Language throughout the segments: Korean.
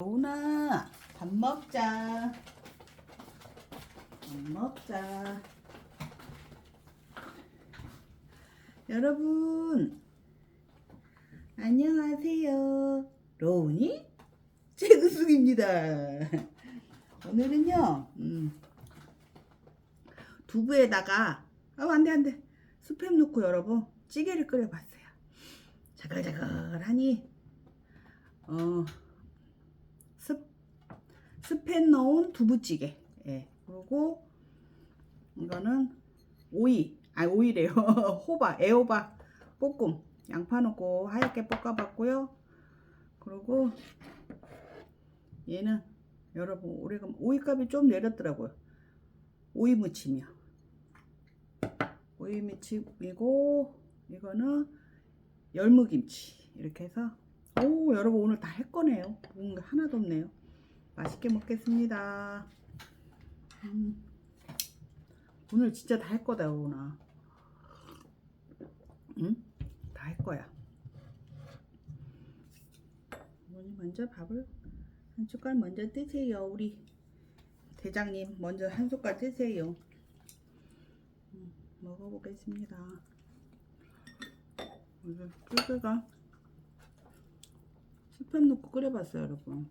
로운아 밥 먹자. 밥 먹자. 여러분 안녕하세요. 로운이 최그숙입니다. 오늘은요 음, 두부에다가 아 안돼 안돼. 스팸 넣고 여러분 찌개를 끓여봤어요. 자글자글하니 어 스, 스팸 넣은 두부찌개. 예. 그리고 이거는 오이. 아 오이래요. 호박, 애호박 볶음. 양파 넣고 하얗게 볶아봤고요. 그리고 얘는 여러분 우리가 오이값이 좀 내렸더라고요. 오이 무침이요. 오이 무침이고 이거는 열무김치 이렇게 해서 오 여러분 오늘 다 했거네요 게 하나도 없네요 맛있게 먹겠습니다. 음, 오늘 진짜 다 할 거다 오나. 응? 다 할 거야. 어머니 먼저 밥을 한 숟갈 먼저 뜨세요 우리 대장님. 먼저 한 숟갈 뜨세요. 음, 먹어보겠습니다. 이제 쫄개가 스팸 넣고 끓여봤어요 여러분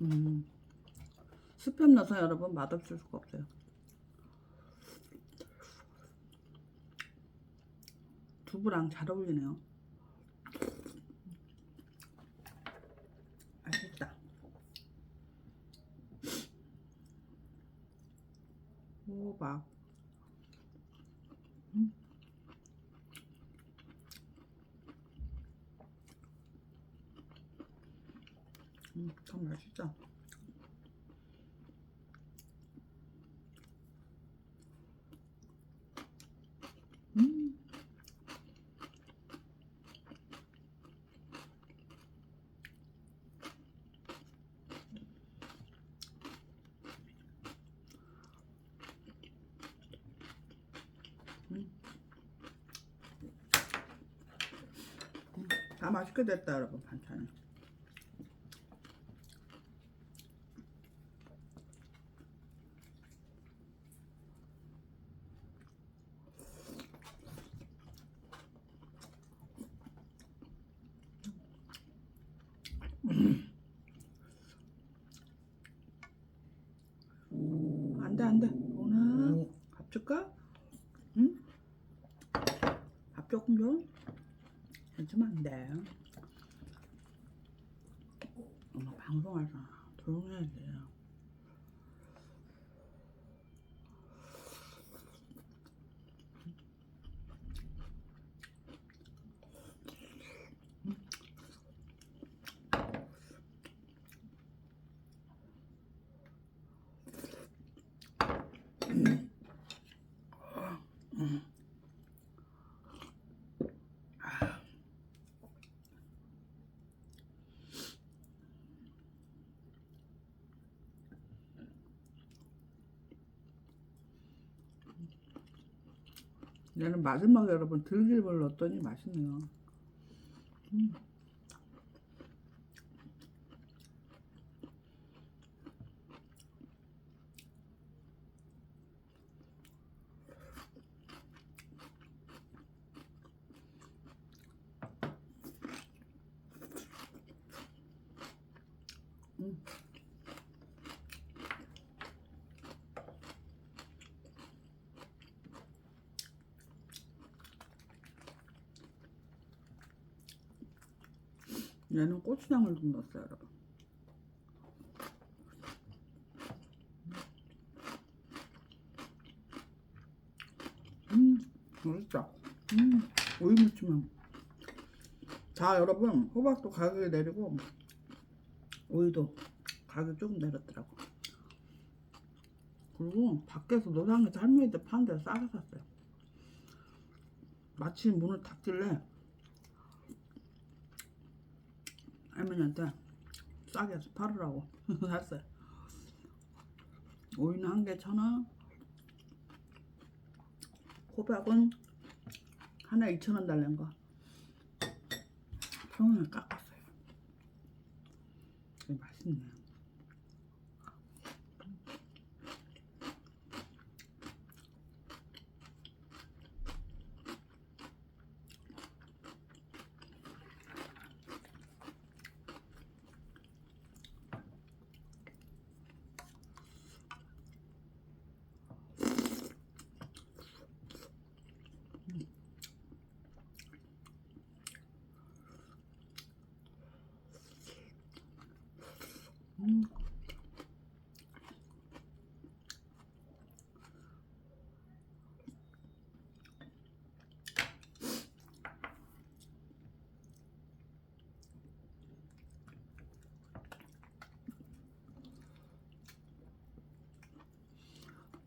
음. 스팸 넣어서 여러분 맛없을 수가 없어요. 두부랑 잘 어울리네요 맛있다 호박 음, 참 맛있다. 음. 음. 음, 다 맛있게 됐다 여러분 반찬이. 안돼 안돼 오나 밥 줄까? 응? 밥 조금 줘? 해주면 안 돼 엄마 방송하잖아 조용해야지 얘는 마지막에 여러분 들기름을 넣었더니 맛있네요 음. 음. 얘는 고추장을 좀 넣었어요, 여러분. 음, 맛있다. 음, 오이 무침은. 자, 여러분, 호박도 가격이 내리고, 오이도 가격 조금 내렸더라고. 그리고 밖에서 노상에서 할머니들 파는 데서 싸게 샀어요. 마침 문을 닫길래 할머니한테 싸게 팔으라고 샀어요. 오이는 한 개 천 원, 호박은 하나 2,000원 달란 거. 천 원을 깎았어요. 이거 맛있네. 음.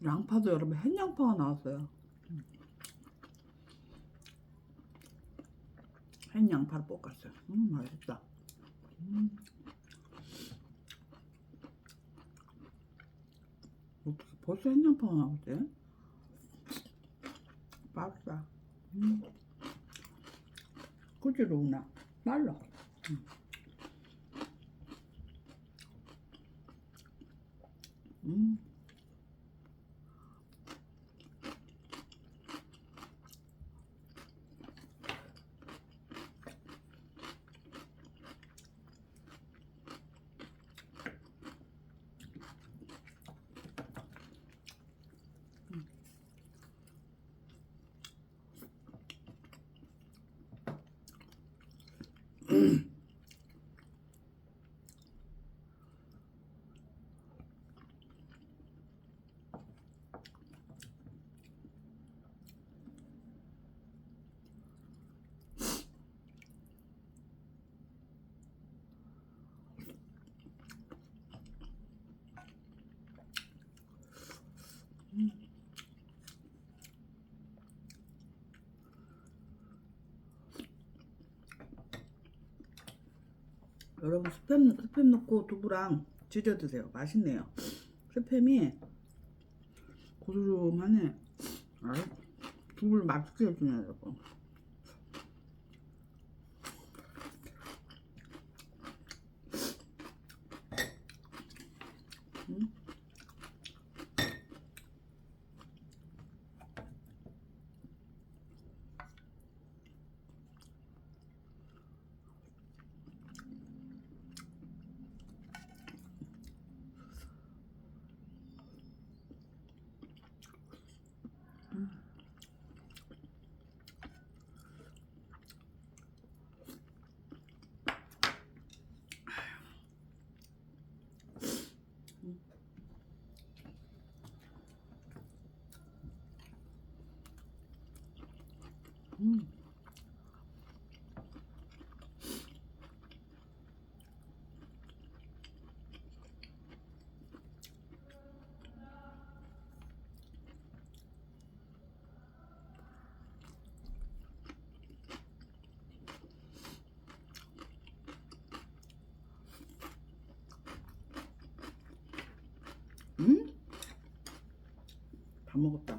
양파도 여러분 햇양파가 나왔어요. 햇양파를 볶았어요. 음 맛있다. 음. 어떻게 벌써 햇양파가 나오지? 맛있다. 음. 꾸지러우나 말라. 음. 음. 여러분 스팸 스팸 넣고 두부랑 지져 드세요. 맛있네요. 스팸이 고소름하네. 아, 두부를 맛있게 해주네 여러분. 음? 음. 음? 다 먹었다.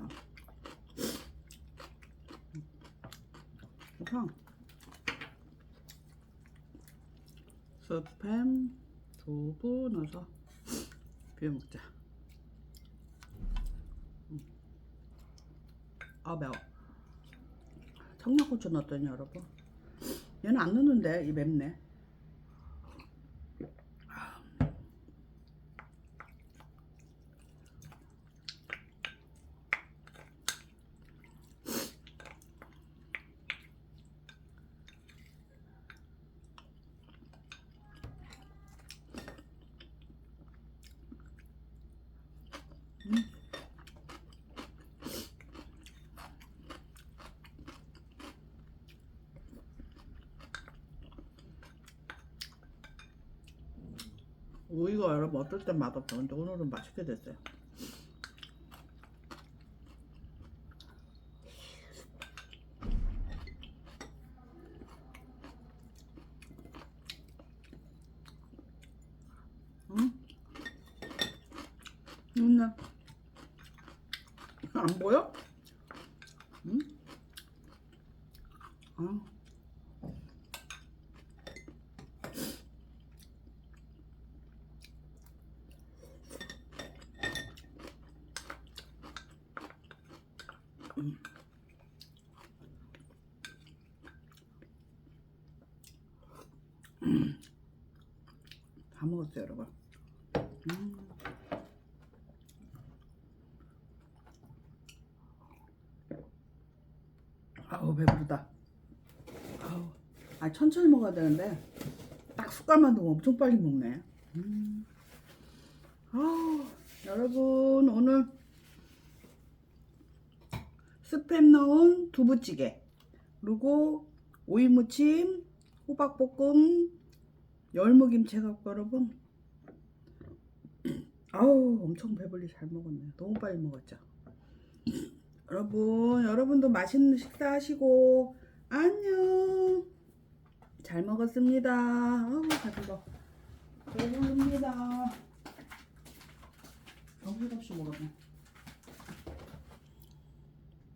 그래서 스팸 두부 넣어서 비벼 먹자. 음. 아 매워. 청양고추 넣었더니 여러분 얘는 안 넣는데 이 맵네. 우유가 여러분 어떨 땐 맛없어. 근데 오늘은 맛있게 됐어요. 응? 누나 안 보여? 응? 아. 다 먹었어요, 여러분. 음. 아우 배부르다. 아우, 아 천천히 먹어야 되는데 딱 숟갈만 두고 엄청 빨리 먹네. 음. 아우 여러분 오늘 스팸 넣은 두부찌개 그리고 오이무침, 호박볶음, 열무김치 해갖고 여러분 아우 엄청 배불리 잘 먹었네. 너무 빨리 먹었죠. 여러분, 여러분도 맛있는 식사 하시고 안녕. 잘 먹었습니다. 아우 배불러. 배부릅니다. 너무 없이 먹었네.